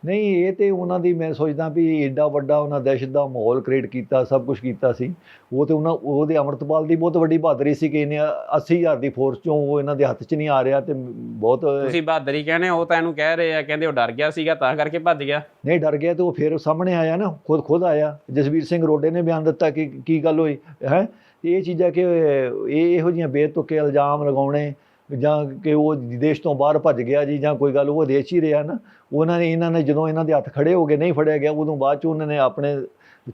ਨਹੀਂ ਇਹ ਤੇ ਉਹਨਾਂ ਦੀ ਮੈਂ ਸੋਚਦਾ ਵੀ ਏਡਾ ਵੱਡਾ ਉਹਨਾਂ ਦਹਿਸ਼ਤ ਦਾ ਮਾਹੌਲ ਕ੍ਰੀਏਟ ਕੀਤਾ ਸਭ ਕੁਝ ਕੀਤਾ ਸੀ। ਉਹ ਤੇ ਉਹਨਾਂ ਉਹਦੇ ਅਮਰਤਪਾਲ ਦੀ ਬਹੁਤ ਵੱਡੀ ਬਹਾਦਰੀ ਸੀ ਕਿ ਇਹਨੇ 80000 ਦੀ ਫੋਰਸ ਚੋਂ ਉਹ ਇਹਨਾਂ ਦੇ ਹੱਥ 'ਚ ਨਹੀਂ ਆ ਰਿਹਾ ਤੇ ਬਹੁਤ ਤੁਸੀਂ ਬਹਾਦਰੀ ਕਹਿੰਦੇ ਉਹ ਤਾਂ ਇਹਨੂੰ ਕਹਿ ਰਹੇ ਆ ਕਹਿੰਦੇ ਉਹ ਡਰ ਗਿਆ ਸੀਗਾ ਤਾਂ ਕਰਕੇ ਭੱਜ ਗਿਆ। ਨਹੀਂ ਡਰ ਗਿਆ ਤੇ ਉਹ ਫਿਰ ਸਾਹਮਣੇ ਆਇਆ ਨਾ ਖੁਦ ਖੁਦ ਆਇਆ। ਜਸਵੀਰ ਸਿੰਘ ਰੋਡੇ ਨੇ ਬਿਆਨ ਦਿੱਤਾ ਕਿ ਕੀ ਗੱਲ ਹੋਈ ਹੈ? ਇਹ ਚੀਜ਼ਾਂ ਕਿ ਇਹ ਇਹੋ ਜਿਹੀਆਂ ਬੇਤੁਕੇ ਇਲਜ਼ਾਮ ਲਗਾਉਣੇ ਜਾਂ ਕਿ ਉਹ ਦੇਸ਼ ਤੋਂ ਬਾਹਰ ਭੱਜ ਗਿਆ ਜੀ, ਜਾਂ ਕੋਈ ਗੱਲ, ਉਹ ਦੇਸ਼ ਹੀ ਰਿਹਾ ਨਾ। ਉਹਨਾਂ ਨੇ, ਇਹਨਾਂ ਨੇ ਜਦੋਂ ਇਹਨਾਂ ਦੇ ਹੱਥ ਖੜੇ ਹੋ ਗਏ ਨਹੀਂ ਫੜਿਆ ਗਿਆ, ਉਦੋਂ ਬਾਅਦ ਚ ਉਹਨਾਂ ਨੇ ਆਪਣੇ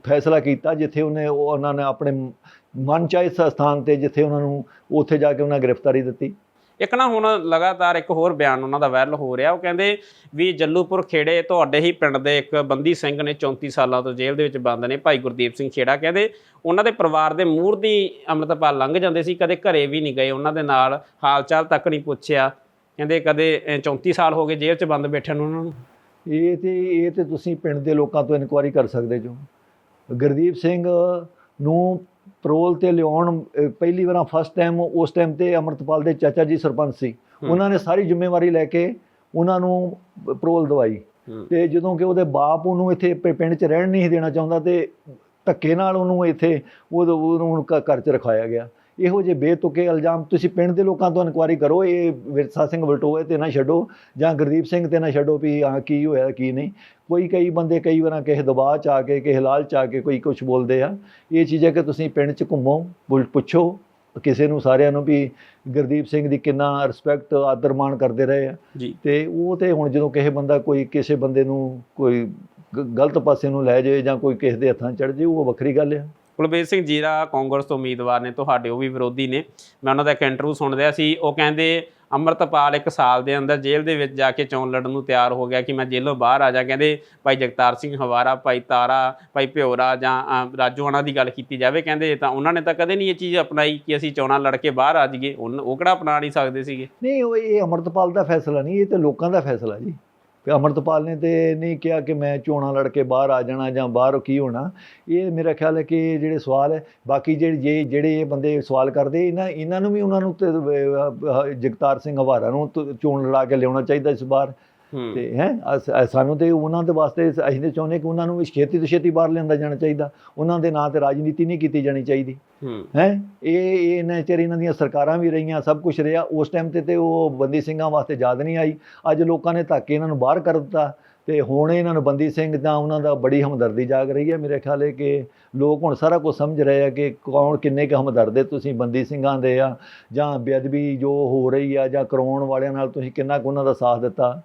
ਫੈਸਲਾ ਕੀਤਾ, ਜਿੱਥੇ ਉਹਨੇ, ਉਹਨਾਂ ਨੇ ਆਪਣੇ ਮਨ ਚਾਹੇ ਸਥਾਨ ਤੇ ਜਿੱਥੇ ਉਹਨਾਂ ਨੂੰ ਉੱਥੇ ਜਾ ਕੇ ਉਹਨਾਂ ਗ੍ਰਿਫਤਾਰੀ ਦਿੱਤੀ। ਇੱਕ ਨਾ ਹੁਣ ਲਗਾਤਾਰ ਇੱਕ ਹੋਰ ਬਿਆਨ ਉਹਨਾਂ ਦਾ ਵਾਇਰਲ ਹੋ ਰਿਹਾ ਉਹ ਕਹਿੰਦੇ ਵੀ ਜੱਲੂਪੁਰ ਖੇੜੇ ਤੁਹਾਡੇ ਹੀ ਪਿੰਡ ਦੇ ਇੱਕ ਬੰਦੀ ਸਿੰਘ ਨੇ 34 ਸਾਲਾਂ ਤੋਂ ਜੇਲ੍ਹ ਦੇ ਵਿੱਚ ਬੰਦ ਨੇ ਭਾਈ ਗੁਰਦੀਪ ਸਿੰਘ ਖੇੜਾ ਕਹਿੰਦੇ ਉਹਨਾਂ ਦੇ ਪਰਿਵਾਰ ਦੇ ਮੂਹਰ ਦੀ ਅੰਮ੍ਰਿਤਪਾਲ ਲੰਘ ਜਾਂਦੇ ਸੀ ਕਦੇ ਘਰੇ ਵੀ ਨਹੀਂ ਗਏ ਉਹਨਾਂ ਦੇ ਨਾਲ ਹਾਲ ਚਾਲ ਤੱਕ ਨਹੀਂ ਪੁੱਛਿਆ। ਕਹਿੰਦੇ ਕਦੇ ਅਹ, 34 ਸਾਲ ਹੋ ਗਏ ਜੇਲ੍ਹ 'ਚ ਬੰਦ ਬੈਠੇ ਨੂੰ ਉਹਨਾਂ ਨੂੰ। ਇਹ ਤੇ ਇਹ ਤੇ ਤੁਸੀਂ ਪਿੰਡ ਦੇ ਲੋਕਾਂ ਤੋਂ ਇਨਕੁਆਇਰੀ ਕਰ ਸਕਦੇ ਜੋ। ਗੁਰਦੀਪ ਸਿੰਘ ਨੂੰ ਪਰੋਲ ਤੇ ਲਿਆਉਣ ਪਹਿਲੀ ਵਾਰ ਫਸਟ ਟਾਈਮ ਉਸ ਟਾਈਮ ਤੇ ਅਮਰਤਪਾਲ ਦੇ ਚਾਚਾ ਜੀ ਸਰਪੰਚ ਸੀ। ਉਹਨਾਂ ਨੇ ਸਾਰੀ ਜ਼ਿੰਮੇਵਾਰੀ ਲੈ ਕੇ ਉਹਨਾਂ ਨੂੰ ਪਰੋਲ ਦਵਾਈ। ਤੇ ਜਦੋਂ ਕਿ ਉਹਦੇ ਬਾਪ ਉਹਨੂੰ ਇੱਥੇ ਪਿੰਡ 'ਚ ਰਹਿਣ ਨਹੀਂ ਦੇਣਾ ਚਾਹੁੰਦਾ ਤੇ ਧੱਕੇ ਨਾਲ ਉਹਨੂੰ ਇੱਥੇ ਉਹ ਉਹਨੂੰ ਘ- ਘਰ 'ਚ ਰਖਾਇਆ ਗਿਆ ਇਹੋ ਜਿਹੇ ਬੇਤੁਕੇ ਇਲਜ਼ਾਮ ਤੁਸੀਂ ਪਿੰਡ ਦੇ ਲੋਕਾਂ ਤੋਂ ਇਨਕੁਆਇਰੀ ਕਰੋ ਇਹ ਵਿਰਸਾ ਸਿੰਘ ਵਲਟੋਏ ਤੇ ਨਾ ਛੱਡੋ ਜਾਂ ਗੁਰਦੀਪ ਸਿੰਘ ਤੇ ਨਾ ਛੱਡੋ ਵੀ ਹਾਂ ਕੀ ਹੋਇਆ ਕੀ ਨਹੀਂ। ਕੋਈ ਕਈ ਬੰਦੇ ਕਈ ਵਾਰਾਂ ਕਿਸੇ ਦਬਾਅ ਚ ਆ ਕੇ ਕਿਸੇ ਲਾਲਚ 'ਚ ਆ ਕੇ ਕੋਈ ਕੁਝ ਬੋਲਦੇ ਆ। ਇਹ ਚੀਜ਼ ਹੈ ਕਿ ਤੁਸੀਂ ਪਿੰਡ 'ਚ ਘੁੰਮੋ ਪੁੱਛੋ ਕਿਸੇ ਨੂੰ ਸਾਰਿਆਂ ਨੂੰ ਵੀ ਗੁਰਦੀਪ ਸਿੰਘ ਦੀ ਕਿੰਨਾ ਰਿਸਪੈਕਟ ਆਦਰ ਮਾਣ ਕਰਦੇ ਰਹੇ ਆ। ਤੇ ਉਹ ਤੇ ਹੁਣ ਜਦੋਂ ਕਿਸੇ ਬੰਦਾ ਕੋਈ ਕਿਸੇ ਬੰਦੇ ਨੂੰ ਕੋਈ ਗਲਤ ਪਾਸੇ ਨੂੰ ਲੈ ਜਾਏ ਜਾਂ ਕੋਈ ਕਿਸੇ ਦੇ ਹੱਥਾਂ ਚੜ ਜਾਏ ਉਹ ਵੱਖਰੀ ਗੱਲ ਆ। ਕੁਲਬੀਰ ਸਿੰਘ ਜੀਰਾ ਕਾਂਗਰਸ ਤੋਂ ਉਮੀਦਵਾਰ ਨੇ ਤੁਹਾਡੇ ਉਹ ਵੀ ਵਿਰੋਧੀ ਨੇ। ਮੈਂ ਉਹਨਾਂ ਦਾ ਇੱਕ ਇੰਟਰਵਿਊ ਸੁਣ ਰਿਹਾ ਸੀ। ਉਹ ਕਹਿੰਦੇ ਅੰਮ੍ਰਿਤਪਾਲ ਇੱਕ ਸਾਲ ਦੇ ਅੰਦਰ ਜੇਲ੍ਹ ਦੇ ਵਿੱਚ ਜਾ ਕੇ ਚੋਣ ਲੜਨ ਨੂੰ ਤਿਆਰ ਹੋ ਗਿਆ ਕਿ ਮੈਂ ਜੇਲ੍ਹੋਂ ਬਾਹਰ ਆ ਜਾ। ਕਹਿੰਦੇ ਭਾਈ ਜਗਤਾਰ ਸਿੰਘ ਹਵਾਰਾ ਭਾਈ ਤਾਰਾ ਭਾਈ ਭਿਓਰਾ ਜਾਂ ਅ, ਰਾਜੂ ਉਹਨਾਂ ਦੀ ਗੱਲ ਕੀਤੀ ਜਾਵੇ। ਕਹਿੰਦੇ ਤਾਂ ਉਹਨਾਂ ਨੇ ਤਾਂ ਕਦੇ ਨਹੀਂ ਇਹ ਚੀਜ਼ ਅਪਣਾਈ ਕਿ ਅਸੀਂ ਚੋਣਾਂ ਲੜ ਕੇ ਬਾਹਰ ਆ ਜਾਈਏ। ਉਨ- ਉਹ ਕਿਹੜਾ ਅਪਣਾ ਨਹੀਂ ਸਕਦੇ ਸੀਗੇ। ਨਹੀਂ ਉਹ ਇਹ ਅਮਰਤਪਾਲ ਦਾ ਫੈਸਲਾ ਨਹੀਂ ਇਹ ਤਾਂ ਲੋਕਾਂ ਦਾ ਫੈਸਲਾ ਜੀ। ਕਿ ਅਮਰਤਪਾਲ ਨੇ ਤੇ ਨਹੀਂ ਕਿਹਾ ਕਿ ਮੈਂ ਚੋਣਾਂ ਲੜ ਕੇ ਬਾਹਰ ਆ ਜਾਣਾ ਜਾਂ ਬਾਹਰ ਕੀ ਹੋਣਾ। ਇਹ ਮੇਰਾ ਖਿਆਲ ਹੈ ਕਿ ਇਹ ਜਿਹੜੇ ਸਵਾਲ ਹੈ, ਬਾਕੀ ਜਿਹੜੇ ਜੇ, ਜਿਹੜੇ ਇਹ ਬੰਦੇ ਸਵਾਲ ਕਰਦੇ, ਇਹਨਾਂ ਇਹਨਾਂ ਨੂੰ ਵੀ ਉਹਨਾਂ ਨੂੰ ਜਗਤਾਰ ਸਿੰਘ ਹਵਾਰਾ ਨੂੰ ਤ- ਚੋਣ ਲੜਾ ਕੇ ਲਿਆਉਣਾ ਚਾਹੀਦਾ ਇਸ ਵਾਰ। ਤੇ ਹੈ ਸਾਨੂੰ ਤੇ ਉਹਨਾਂ ਦੇ ਵਾਸਤੇ ਅਸੀਂ ਤੇ ਚਾਹੁੰਦੇ ਕਿ ਉਹਨਾਂ ਨੂੰ ਵੀ ਛੇਤੀ ਤੋਂ ਛੇਤੀ ਬਾਹਰ ਲਿਆਂਦਾ ਜਾਣਾ ਚਾਹੀਦਾ। ਉਹਨਾਂ ਦੇ ਨਾਂ ਤੇ ਰਾਜਨੀਤੀ ਨਹੀਂ ਕੀਤੀ ਜਾਣੀ ਚਾਹੀਦੀ। ਹੂੰ। ਹੈ ਇਹ ਇਹ ਇਹਨਾਂ ਚਿਰ ਇਹਨਾਂ ਦੀਆਂ ਸਰਕਾਰਾਂ ਵੀ ਰਹੀਆਂ ਸਭ ਕੁਝ ਰਿਹਾ। ਉਸ ਟਾਈਮ ਤੇ ਤੇ ਉਹ ਬੰਦੀ ਸਿੰਘਾਂ ਵਾਸਤੇ ਯਾਦ ਨਹੀਂ ਆਈ। ਅੱਜ ਲੋਕਾਂ ਨੇ ਧੱਕੇ ਇਹਨਾਂ ਨੂੰ ਬਾਹਰ ਕਰ ਦਿੱਤਾ। ਤੇ ਹੁਣ ਇਹਨਾਂ ਨੂੰ ਬੰਦੀ ਸਿੰਘ ਦਾ ਉਹਨਾਂ ਦਾ ਬੜੀ ਹਮਦਰਦੀ ਜਾਗ ਰਹੀ ਹੈ ਮੇਰੇ ਖਿਆਲ ਹੈ ਕਿ ਲੋਕ ਹੁਣ ਸਾਰਾ ਕੁਝ ਸਮਝ ਰਹੇ ਆ ਕਿ ਕੌਣ ਕਿੰਨੇ ਕੁ ਹਮਦਰਦ ਹੈ ਤੁਸੀਂ ਬੰਦੀ ਸਿੰਘਾਂ ਦੇ ਆ ਜਾਂ ਬੇਅਦਬੀ ਜੋ ਹੋ ਰਹੀ ਆ ਜਾਂ ਕਰਾਉਣ ਵਾਲਿਆਂ ਨਾਲ ਤੁਸੀਂ ਕਿੰਨਾ ਕੁ ਉਹਨਾਂ ਦਾ ਸਾਥ ਦਿੱਤਾ।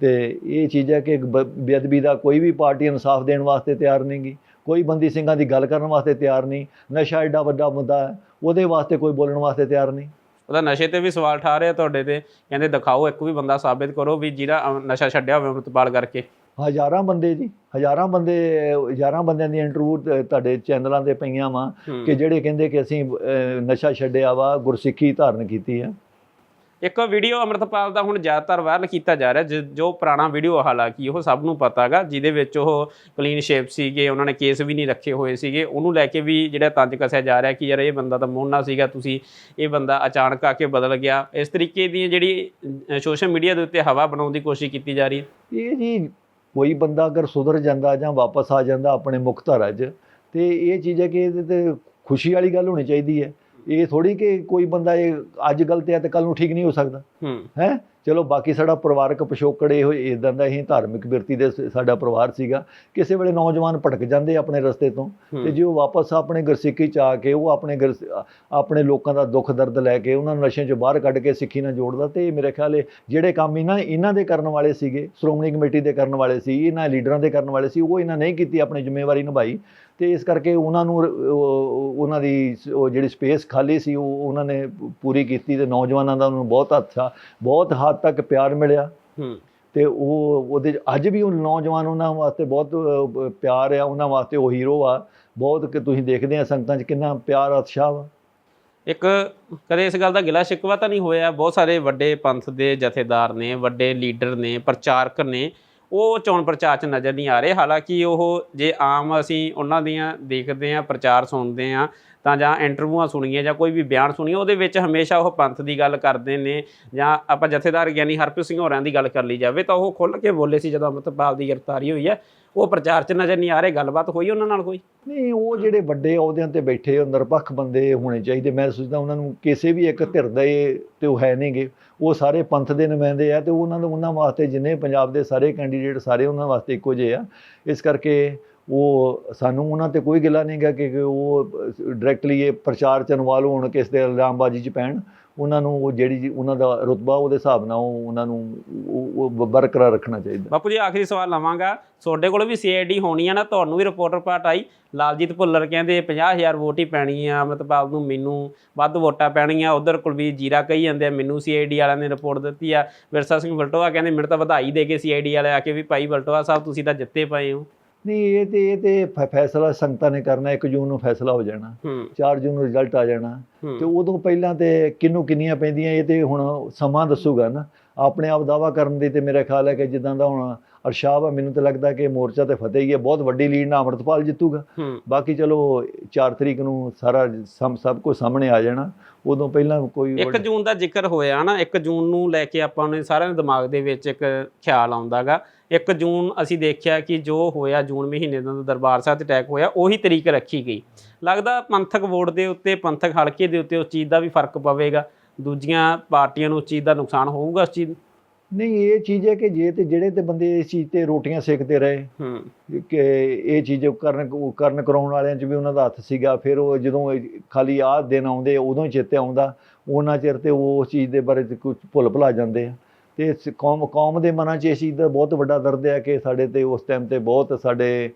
ਤੇ ਇਹ ਚੀਜ਼ ਹੈ ਕਿ ਬੇਅਦਬੀ ਦਾ ਕੋਈ ਵੀ ਪਾਰਟੀ ਇਨਸਾਫ ਦੇਣ ਵਾਸਤੇ ਤਿਆਰ ਨਹੀਂਗੀ ਕੋਈ ਬੰਦੀ ਸਿੰਘਾਂ ਦੀ ਗੱਲ ਕਰਨ ਵਾਸਤੇ ਤਿਆਰ ਨਹੀਂ। ਨਸ਼ਾ ਐਡਾ ਵੱਡਾ ਮੁੱਦਾ ਹੈ ਉਹਦੇ ਵਾਸਤੇ ਕੋਈ ਬੋਲਣ ਵਾਸਤੇ ਤਿਆਰ ਨਹੀਂ। ਉਹਦਾ ਨਸ਼ੇ ਤੇ ਵੀ ਸਵਾਲ ਠਾ ਰਿਹਾ ਤੁਹਾਡੇ ਤੇ। ਕਹਿੰਦੇ ਦਿਖਾਓ ਇੱਕ ਵੀ ਬੰਦਾ ਸਾਬਿਤ ਕਰੋ ਵੀ ਜਿਹੜਾ ਨਸ਼ਾ ਛੱਡਿਆ ਹੋਵੇ ਅੰਮ੍ਰਿਤਪਾਲ ਕਰਕੇ। ਹਜ਼ਾਰਾਂ ਬੰਦੇ ਜੀ ਹਜ਼ਾਰਾਂ ਬੰਦੇ ਹਜ਼ਾਰਾਂ ਬੰਦਿਆਂ ਦੀ ਇੰਟਰਵਿਊ ਤੁਹਾਡੇ ਚੈਨਲਾਂ ਤੇ ਪਈਆਂ ਵਾ ਹੂੰ। ਕਿ ਜਿਹੜੇ ਕਹਿੰਦੇ ਕਿ ਅਸੀਂ ਨਸ਼ਾ ਛੱਡਿਆ ਵਾ ਗੁਰਸਿੱਖੀ ਧਾਰਨ ਕੀਤੀ ਆ ਇੱਕ ਵੀਡੀਓ ਅਮਰਤਪਾਲ ਦਾ ਹੁਣ ਜ਼ਿਆਦਾਤਰ ਵਾਇਰਲ ਕੀਤਾ ਜਾ ਰਿਹਾ, ਜਿ- ਜੋ ਪੁਰਾਣਾ ਵੀਡੀਓ ਹਾਲਾਂਕਿ, ਉਹ ਸਭ ਨੂੰ ਪਤਾ ਹੈਗਾ ਜਿਹਦੇ ਵਿੱਚ ਉਹ ਕਲੀਨ ਸ਼ੇਪ ਸੀਗੇ, ਉਹਨਾਂ ਨੇ ਕੇਸ ਵੀ ਨਹੀਂ ਰੱਖੇ ਹੋਏ ਸੀਗੇ। ਉਹਨੂੰ ਲੈ ਕੇ ਵੀ ਜਿਹੜਾ ਤੰਜ ਕਸਿਆ ਜਾ ਰਿਹਾ ਕਿ ਯਾਰ ਇਹ ਬੰਦਾ ਤਾਂ ਮੋਨਾ ਸੀਗਾ, ਤੁਸੀਂ ਇਹ ਬੰਦਾ ਅਚਾਨਕ ਆ ਕੇ ਬਦਲ ਗਿਆ। ਇਸ ਤਰੀਕੇ ਦੀ ਜਿਹੜੀ ਸੋਸ਼ਲ ਮੀਡੀਆ ਦੇ ਉੱਤੇ ਹਵਾ ਬਣਾਉਣ ਦੀ ਕੋਸ਼ਿਸ਼ ਕੀਤੀ ਜਾ ਰਹੀ ਹੈ। ਇਹ ਜੀ, ਕੋਈ ਬੰਦਾ ਅਗਰ ਸੁਧਰ ਜਾਂਦਾ ਜਾਂ ਵਾਪਸ ਆ ਜਾਂਦਾ ਆਪਣੇ ਮੁੱਖ ਧਾਰਾ 'ਚ, ਤੇ ਇਹ ਚੀਜ਼ ਹੈ ਕਿ ਇਹਦੇ ਤੇ ਖੁਸ਼ੀ ਵਾਲੀ ਗੱਲ ਹੋਣੀ ਚਾਹੀਦੀ ਹੈ। ਇਹ ਥੋੜੀ ਕਿ ਕੋਈ ਬੰਦਾ ਇਹ ਅੱਜ ਗਲਤ ਹੈ ਤੇ ਕੱਲ ਨੂੰ ਠੀਕ ਨਹੀਂ ਹੋ ਸਕਦਾ। ਹੂੰ। ਚਲੋ ਬਾਕੀ ਸਾਡਾ ਪਰਿਵਾਰਕ ਪਿਛੋਕੜ ਇਹੋ ਇਦਾਂ ਦਾ ਹੀ ਧਾਰਮਿਕ ਬਿਰਤੀ ਦੇ ਸਾਡਾ ਪਰਿਵਾਰ ਸੀਗਾ। ਕਿਸੇ ਵੇਲੇ ਨੌਜਵਾਨ ਭਟਕ ਜਾਂਦੇ ਆਪਣੇ ਰਸਤੇ ਤੋਂ। ਤੇ ਜੇ ਉਹ ਵਾਪਸ ਆਪਣੇ ਗੁਰਸਿੱਖੀ ਚ ਆ ਕੇ ਉਹ ਆਪਣੇ ਆਪਣੇ ਲੋਕਾਂ ਦਾ ਦੁੱਖ ਦਰਦ ਲੈ ਕੇ ਉਹਨਾਂ ਨੂੰ ਨਸ਼ਿਆਂ ਚੋਂ ਬਾਹਰ ਕੱਢ ਕੇ ਸਿੱਖੀ ਨਾਲ ਜੋੜਦਾ ਤੇ ਇਹ ਮੇਰੇ ਖਿਆਲ ਹੈ ਜਿਹੜੇ ਕੰਮ ਇਹਨਾਂ ਇਹਨਾਂ ਦੇ ਕਰਨ ਵਾਲੇ ਸੀਗੇ ਸ਼੍ਰੋਮਣੀ ਕਮੇਟੀ ਦੇ ਕਰਨ ਵਾਲੇ ਸੀ ਇਹਨਾਂ ਲੀਡਰਾਂ ਦੇ ਕਰਨ ਵਾਲੇ ਸੀ ਉਹ ਇਹਨਾਂ ਨਹੀਂ ਕੀਤੀ ਆਪਣੀ ਜ਼ਿੰਮੇਵਾਰੀ ਨਿਭਾਈ। ਤੇ ਇਸ ਕਰਕੇ ਉਹਨਾਂ ਨੂੰ ਉਹ- ਉਹਨਾਂ ਦੀ ਉਹ ਜਿਹੜੀ ਸਪੇਸ ਖਾਲੀ ਸੀ ਉਹ ਉਹਨਾਂ ਨੇ ਪੂਰੀ ਕੀਤੀ ਤੇ ਨੌਜਵਾਨਾਂ ਦਾ ਉਹਨੂੰ ਬਹੁਤ ਅੱਛਾ ਬਹੁਤ ਹੱਦ ਤੱਕ ਪਿਆਰ ਮਿਲਿਆ। ਤੇ ਉਹ ਉਹਦੇ ਅੱਜ ਵੀ ਉਹ ਨੌਜਵਾਨ ਉਹਨਾਂ ਵਾਸਤੇ ਬਹੁਤ ਪਿਆਰ ਆ ਉਹਨਾਂ ਵਾਸਤੇ ਉਹ ਹੀਰੋ ਆ। ਬਹੁਤ ਕਿ ਤੁਸੀਂ ਦੇਖਦੇ ਆ ਸੰਗਤਾਂ 'ਚ ਕਿੰਨਾ ਪਿਆਰ ਉਤਸ਼ਾਹ ਵਾ। ਇੱਕ ਕਦੇ ਇਸ ਗੱਲ ਦਾ ਗਿਲਾ ਸ਼ਿਕਵਾ ਤਾਂ ਨਹੀਂ ਹੋਇਆ। ਬਹੁਤ ਸਾਰੇ ਵੱਡੇ ਪੰਥ ਦੇ ਜਥੇਦਾਰ ਨੇ ਵੱਡੇ ਲੀਡਰ ਨੇ ਪ੍ਰਚਾਰਕ ਨੇ ਉਹ ਚੋਣ ਪ੍ਰਚਾਰ 'ਚ ਨਜ਼ਰ ਨਹੀਂ ਆ ਰਹੇ। ਹਾਲਾਂਕਿ ਉਹ ਜੇ ਆਮ ਅਸੀਂ ਉਹਨਾਂ ਦੀਆਂ ਦੇਖਦੇ ਆ ਪ੍ਰਚਾਰ ਸੁਣਦੇ ਆ ਤਾਂ ਜਾਂ ਇੰਟਰਵਿਊਆਂ ਸੁਣੀਏ ਜਾਂ ਕੋਈ ਵੀ ਬਿਆਨ ਸੁਣੀਏ ਉਹਦੇ ਵਿੱਚ ਹਮੇਸ਼ਾ ਉਹ ਪੰਥ ਦੀ ਗੱਲ ਕਰਦੇ ਨੇ ਜਾਂ ਆਪਾਂ ਜਥੇਦਾਰ ਗਿਆਨੀ ਹਰਪ੍ਰੀਤ ਸਿੰਘ ਹੋਰਾਂ ਦੀ ਗੱਲ ਕਰ ਲਈ ਜਾਵੇ ਤਾਂ ਉਹ ਖੁੱਲ੍ਹ ਕੇ ਬੋਲੇ ਸੀ ਜਦੋਂ ਅੰਮ੍ਰਿਤਪਾਲ ਦੀ ਗ੍ਰਿਫਤਾਰੀ ਹੋਈ ਹੈ। ਉਹ ਪ੍ਰਚਾਰ 'ਚ ਨਜ਼ਰ ਨਹੀਂ ਆ ਰਹੇ, ਗੱਲਬਾਤ ਹੋਈ ਉਹਨਾਂ ਨਾਲ ਕੋਈ? ਨਹੀਂ, ਉਹ ਜਿਹੜੇ ਵੱਡੇ ਅਹੁਦਿਆਂ ਤੇ ਬੈਠੇ ਨਿਰਪੱਖ ਬੰਦੇ ਹੋਣੇ ਚਾਹੀਦੇ। ਮੈਂ ਸੋਚਦਾ ਉਹਨਾਂ ਨੂੰ ਕਿਸੇ ਵੀ ਇੱਕ ਧਿਰ ਦੇ ਤੇ ਉਹ ਹੈ ਨਹੀਂਗੇ ਉਹ ਸਾਰੇ ਪੰਥ ਦੇ ਨੁਮਾਇੰਦੇ ਆ ਤੇ ਉਹਨਾਂ ਨੂੰ ਉਹਨਾਂ ਵਾਸਤੇ ਜਿੰਨੇ ਪੰਜਾਬ ਦੇ ਸਾਰੇ ਕੈਂਡੀਡੇਟ ਸਾਰੇ ਉਹਨਾਂ ਵਾਸਤੇ ਇੱਕੋ ਜਿਹੇ ਆ। ਇਸ ਕਰਕੇ ਉਹ ਸਾਨੂੰ ਉਹਨਾਂ ਤੇ ਕੋਈ ਗਿਲਾ ਨਹੀਂ ਕਿ ਕਿ ਉਹ ਡਾਇਰੈਕਟਲੀ ਇਹ ਪ੍ਰਚਾਰ ਚ ਇਨਵੋਲਵ ਹੋਣ ਕਿਸ ਦੇ ਇਲਜ਼ਾਮਬਾਜ਼ੀ ਚ ਪੈਣ, ਉਹਨਾਂ ਨੂੰ ਉਹ ਜਿਹੜੀ ਜੀ- ਉਹਨਾਂ ਦਾ ਰੁਤਬਾ ਉਹਦੇ ਹਿਸਾਬ ਨਾਲ ਉਹ ਉਹਨਾਂ ਨੂੰ ਉਹ ਬਰਕਰਾਰ ਰੱਖਣਾ ਚਾਹੀਦਾ। ਬਾਪੂ ਜੀ, ਆਖਰੀ ਸਵਾਲ ਲਵਾਂਗਾ। ਤੁਹਾਡੇ ਕੋਲ ਵੀ ਸੀਆਈਡੀ ਹੋਣੀ ਆ ਨਾ, ਤੁਹਾਨੂੰ ਵੀ ਰਿਪੋਰਟਰ ਪਾਟ ਆਈ। ਲਾਲਜੀਤ ਭੁੱਲਰ ਕਹਿੰਦੇ 50000 ਵੋਟ ਹੀ ਪੈਣੀ ਆ ਅਮਰਤਪਾਲ ਨੂੰ ਮੈਨੂੰ ਵੱਧ ਵੋਟਾਂ ਪੈਣੀਆਂ। ਉਧਰ ਕੁਲਵੀਰ ਜੀਰਾ ਕਹੀ ਜਾਂਦੇ ਆ, ਮੈਨੂੰ ਸੀਆਈਡੀ ਵਾਲਿਆਂ ਨੇ ਰਿਪੋਰਟ ਦਿੱਤੀ ਆ। ਵਿਰਸਾ ਸਿੰਘ ਬਲਟੋਆ ਕਹਿੰਦੇ ਮੇਰੇ ਤਾਂ ਵਧਾਈ ਦੇ ਕੇ ਸੀਆਈਡੀ ਵਾਲੇ ਆ ਕੇ ਵੀ ਭਾਈ ਵਲਟੋਆ ਸਾਹਿਬ, ਤੁਸੀਂ ਤਾਂ ਜਿੱਤੇ ਪਏ ਹੋ। ਨਹੀਂ ਇਹ ਤੇ ਇਹ ਤੇ ਫੈਸਲਾ ਸੰਗਤਾਂ ਨੇ ਕਰਨਾ 1 ਜੂਨ ਨੂੰ ਫੈਸਲਾ ਹੋ ਜਾਣਾ ਹੂੰ। 4 ਜੂਨ ਨੂੰ ਰਿਜ਼ਲਟ ਆ ਜਾਣਾ ਤੇ ਉਦੋਂ ਪਹਿਲਾਂ ਤੇ ਕਿੰਨੂੰ ਕਿੰਨੀਆਂ ਪੈਂਦੀਆਂ ਇਹ ਤੇ ਹੁਣ ਸਮਾਂ ਦੱਸੂਗਾ ਨਾ। ਆਪਣੇ ਆਪ ਦਾਵਾ ਕਰਨ ਦੀ ਤੇ ਮੇਰਾ ਖਿਆਲ ਹੈ ਕਿ ਜਿੱਦਾਂ ਦਾ ਹੁਣ ਅਰਸ਼ਾਬ ਆ ਮੈਨੂੰ ਤਾਂ ਲੱਗਦਾ ਕਿ ਮੋਰਚਾ ਤੇ ਫਤਿਹ ਹੀ ਹੈ ਬਹੁਤ ਵੱਡੀ ਲੀਡ ਨਾਲ ਅਮਰਤਪਾਲ ਜਿੱਤੂਗਾ। ਬਾਕੀ ਚਲੋ 4 ਤਰੀਕ ਨੂੰ ਸਾਰਾ ਸਭ ਕੁਝ ਸਾਹਮਣੇ ਆ ਜਾਣਾ ਉਦੋਂ ਪਹਿਲਾਂ ਕੋਈ 1 ਜੂਨ ਦਾ ਜ਼ਿਕਰ ਹੋਇਆ ਨਾ 1 ਜੂਨ ਨੂੰ ਲੈ ਕੇ ਆਪਾਂ ਨੂੰ ਸਾਰਿਆਂ ਦੇ ਦਿਮਾਗ ਦੇ ਵਿੱਚ ਇੱਕ ਖਿਆਲ ਆਉਂਦਾਗਾ 1 ਜੂਨ ਅਸੀਂ ਦੇਖਿਆ ਕਿ ਜੋ ਹੋਇਆ ਜੂਨ ਮਹੀਨੇ ਦਾ ਦਰਬਾਰ ਸਾਹਿਬ ਤੇ ਅਟੈਕ ਹੋਇਆ ਉਹੀ ਤਰੀਕ ਰੱਖੀ ਗਈ। ਲੱਗਦਾ ਪੰਥਕ ਵੋਟ ਦੇ ਉੱਤੇ ਪੰਥਕ ਹਲਕੇ ਦੇ ਉੱਤੇ ਉਸ ਚੀਜ਼ ਦਾ ਵੀ ਫ਼ਰਕ ਪਵੇਗਾ। ਦੂਜੀਆਂ ਪਾਰਟੀਆਂ ਨੂੰ ਉਸ ਚੀਜ਼ ਦਾ ਨੁਕਸਾਨ ਹੋਊਗਾ ਉਸ ਚੀਜ਼ ਨਹੀਂ ਇਹ ਚੀਜ਼ ਹੈ ਕਿ ਜੇ ਤੇ ਜਿਹੜੇ ਤੇ ਬੰਦੇ ਇਸ ਚੀਜ਼ ਤੇ ਰੋਟੀਆਂ ਸੇਕਦੇ ਰਹੇ ਹੂੰ। ਕਿ ਇਹ ਚੀਜ਼ ਕਰਨ ਕਰਨ ਕਰਾਉਣ ਵਾਲਿਆਂ 'ਚ ਵੀ ਉਹਨਾਂ ਦਾ ਹੱਥ ਸੀਗਾ ਫਿਰ ਉਹ ਜਦੋਂ ਖਾਲੀ ਆਹ ਦਿਨ ਆਉਂਦੇ ਉਦੋਂ ਹੀ ਚੇਤੇ ਆਉਂਦਾ ਉਹਨਾਂ ਚਿਰ ਤੇ ਉਹ ਉਸ ਚੀਜ਼ ਦੇ ਬਾਰੇ ਕੁਝ ਭੁੱਲ ਭੁਲਾ ਜਾਂਦੇ ਆ। ਤੇ ਇਸ ਕੌਮ ਕੌਮ ਦੇ ਮਨਾਂ 'ਚ ਇਸ ਚੀਜ਼ ਦਾ ਬਹੁਤ ਵੱਡਾ ਦਰਦ ਹੈ ਕਿ ਸਾਡੇ ਤੇ ਉਸ ਟਾਈਮ ਤੇ ਬਹੁਤ ਸਾਡੇ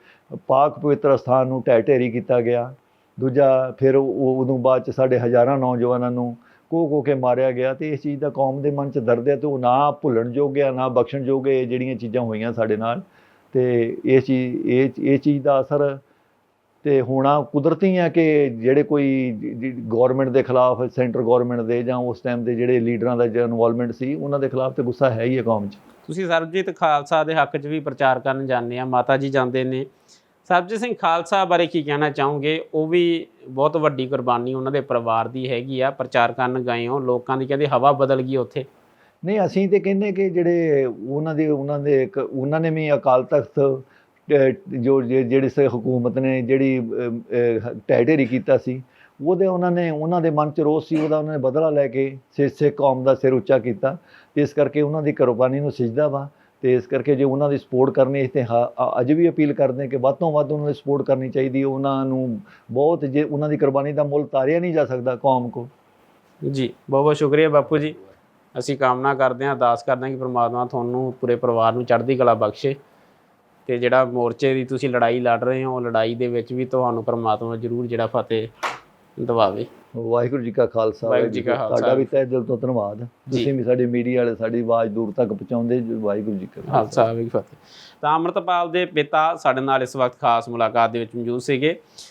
ਪਾਕ ਪਵਿੱਤਰ ਸਥਾਨ ਨੂੰ ਢਹਿ ਢੇਰੀ ਕੀਤਾ ਗਿਆ। ਦੂਜਾ ਫਿਰ ਉਹ ਉਦੋਂ ਬਾਅਦ ਚ ਸਾਡੇ ਹਜ਼ਾਰਾਂ ਨੌਜਵਾਨਾਂ ਨੂੰ ਕੋ ਕੋ ਕੇ ਮਾਰਿਆ ਗਿਆ ਤੇ ਇਸ ਚੀਜ਼ ਦਾ ਕੌਮ ਦੇ ਮਨ 'ਚ ਦਰਦ ਹੈ ਤੇ ਉਹ ਨਾ ਭੁੱਲਣ ਜੋਗਿਆ ਨਾ ਬਖਸ਼ਣ ਯੋਗ ਇਹ ਜਿਹੜੀਆਂ ਚੀਜ਼ਾਂ ਹੋਈਆਂ ਸਾਡੇ ਨਾਲ। ਤੇ ਇਹ ਚੀਜ਼ ਇਹ ਇਹ ਚੀਜ਼ ਦਾ ਅਸਰ ਤੇ ਹੋਣਾ ਕੁਦਰਤੀ ਹੈ ਕਿ ਜਿਹੜੇ ਕੋਈ ਗਵਰਨਮੈਂਟ ਦੇ ਖਿਲਾਫ, ਸੈਂਟਰ ਗਵਰਨਮੈਂਟ ਦੇ ਜਾਂ ਉਸ ਟਾਈਮ ਦੇ ਜਿਹੜੇ ਲੀਡਰਾਂ ਦਾ ਜਿਹੜਾ ਇਨਵੋਲਵਮੈਂਟ ਸੀ, ਉਹਨਾਂ ਦੇ ਖਿਲਾਫ ਤੇ ਗੁੱਸਾ ਹੈ ਹੀ ਹੈ ਕੌਮ 'ਚ। ਤੁਸੀਂ ਸਰਬਜੀਤ ਖਾਲਸਾ ਦੇ ਹੱਕ 'ਚ ਵੀ ਪ੍ਰਚਾਰ ਕਰਨ ਜਾਂਦੇ ਆ, ਮਾਤਾ ਜੀ ਜਾਂਦੇ ਨੇ। ਸਰਬਜੀਤ ਸਿੰਘ ਖਾਲਸਾ ਬਾਰੇ ਕੀ ਕਹਿਣਾ ਚਾਹੋਗੇ? ਉਹ ਵੀ ਬਹੁਤ ਵੱਡੀ ਕੁਰਬਾਨੀ ਉਹਨਾਂ ਦੇ ਪਰਿਵਾਰ ਦੀ ਹੈਗੀ ਆ ਪ੍ਰਚਾਰ ਕਰਨ ਗਏ ਹੋ ਲੋਕਾਂ ਦੀ ਕਹਿੰਦੇ ਹਵਾ ਬਦਲ ਗਈ ਉੱਥੇ। ਨਹੀਂ ਅਸੀਂ ਤੇ ਕਹਿੰਦੇ ਕਿ ਜਿਹੜੇ ਉਹਨਾਂ ਦੇ ਉਹਨਾਂ ਦੇ ਇੱਕ ਉਹਨਾਂ ਨੇ ਵੀ ਅਕਾਲ ਤਖਤ ਜੋ ਜੇ- ਜਿਹੜੀ ਸ ਹਕੂਮਤ ਨੇ ਜਿਹੜੀ ਅਮ, ਕੀਤਾ ਸੀ ਉਹਦੇ ਉਹਨਾਂ ਨੇ ਉਹਨਾਂ ਦੇ ਮਨ ਚ ਰੋਸ ਸੀ ਉਹਦਾ ਉਹਨਾਂ ਨੇ ਬਦਲਾ ਲੈ ਕੇ ਸਿੱਖ ਸਿੱਖ ਕੌਮ ਦਾ ਸਿਰ ਉੱਚਾ ਕੀਤਾ। ਇਸ ਕਰਕੇ ਉਹਨਾਂ ਦੀ ਕੁਰਬਾਨੀ ਨੂੰ ਸਜਦਾ ਵਾ। ਤੇ ਇਸ ਕਰਕੇ ਜੇ ਉਹਨਾਂ ਦੀ ਸਪੋਰਟ ਕਰਨੀ ਤੇ ਹਾ- ਅੱਜ ਵੀ ਅਪੀਲ ਕਰਦੇ ਕਿ ਵੱਧ ਤੋਂ ਵੱਧ ਉਹਨਾਂ ਦੀ ਸਪੋਰਟ ਕਰਨੀ ਚਾਹੀਦੀ ਹੈ। ਉਹਨਾਂ ਨੂੰ ਬਹੁਤ ਜੇ ਉਹਨਾਂ ਦੀ ਕੁਰਬਾਨੀ ਦਾ ਮੁੱਲ ਤਾਰਿਆ ਨਹੀਂ ਜਾ ਸਕਦਾ ਕੌਮ ਕੋ। ਜੀ, ਬਹੁਤ ਬਹੁਤ ਸ਼ੁਕਰੀਆ ਬਾਪੂ ਜੀ। ਅਸੀਂ ਕਾਮਨਾ ਕਰਦੇ ਹਾਂ, ਅਰਦਾਸ ਕਰਦੇ ਹਾਂ ਕਿ ਪ੍ਰਮਾਤਮਾ ਤੁਹਾਨੂੰ ਪੂਰੇ ਪਰਿਵਾਰ ਨੂੰ ਚੜ੍ਹਦੀ ਕਲਾ ਬਖਸ਼ੇ ਤੇ ਜਿਹੜਾ ਮੋਰਚੇ ਦੀ ਤੁਸੀਂ ਲੜਾਈ ਲੜ ਰਹੇ ਹੋ ਉਹ ਲੜਾਈ ਦੇ ਵਿੱਚ ਵੀ ਤੁਹਾਨੂੰ ਪਰਮਾਤਮਾ ਜ਼ਰੂਰ ਜਿਹੜਾ ਫਤਿਹ ਦਵਾਵੇ। ਵਾਹਿਗੁਰੂ ਜੀ ਕਾ ਖਾਲਸਾ ਵਾਹਿਗੁਰੂ ਜੀ ਕਾ ਖਾਲਸਾ। ਤੁਹਾਡਾ ਵੀ ਤਹਿ ਦਿਲ ਤੋਂ ਧੰਨਵਾਦ। ਤੁਸੀਂ ਵੀ ਸਾਡੇ ਮੀਡੀਆ ਵਾਲੇ ਸਾਡੀ ਆਵਾਜ਼ ਦੂਰ ਤੱਕ ਪਹੁੰਚਾਉਂਦੇ ਜੋ ਵਾਹਿਗੁਰੂ ਜੀ ਕਾ ਖਾਲਸਾ। ਖਾਲਸਾ ਵੀ ਫਤਿਹ ਤਾਂ ਅੰਮ੍ਰਿਤਪਾਲ ਦੇ ਪਿਤਾ ਸਾਡੇ ਨਾਲ ਇਸ ਵਕਤ ਖਾਸ ਮੁਲਾਕਾਤ ਦੇ ਵਿੱਚ ਮੌਜੂਦ ਸੀਗੇ।